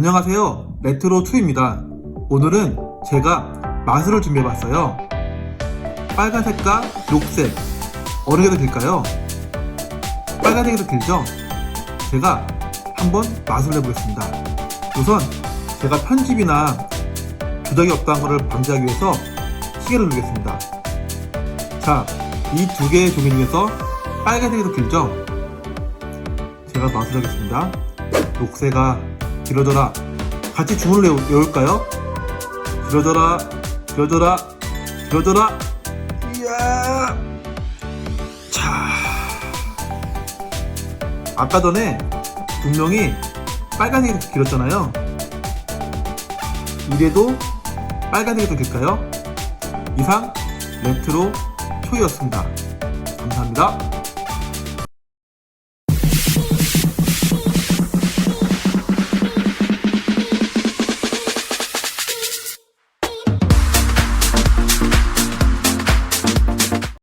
안녕하세요. 레트로 2입니다. 오늘은 제가 마술을 준비해봤어요. 빨간색과 녹색 어느 게 더 길까요? 빨간색이 더 길죠? 제가 한번 마술을 해보겠습니다. 우선 제가 편집이나 조작이 없다는 것을 방지하기 위해서 시계를 누르겠습니다. 자, 이 두 개의 종이 중에서 빨간색이 더 길죠? 제가 마술하겠습니다. 녹색아, 길어져라. 같이 주문을 외울까요? 길어져라, 길어져라, 길어져라. 이야! 자. 아까 전에 분명히 빨간색이 더 길었잖아요. 이래도 빨간색이 더 길까요? 이상 레트로 초이였습니다. 감사합니다.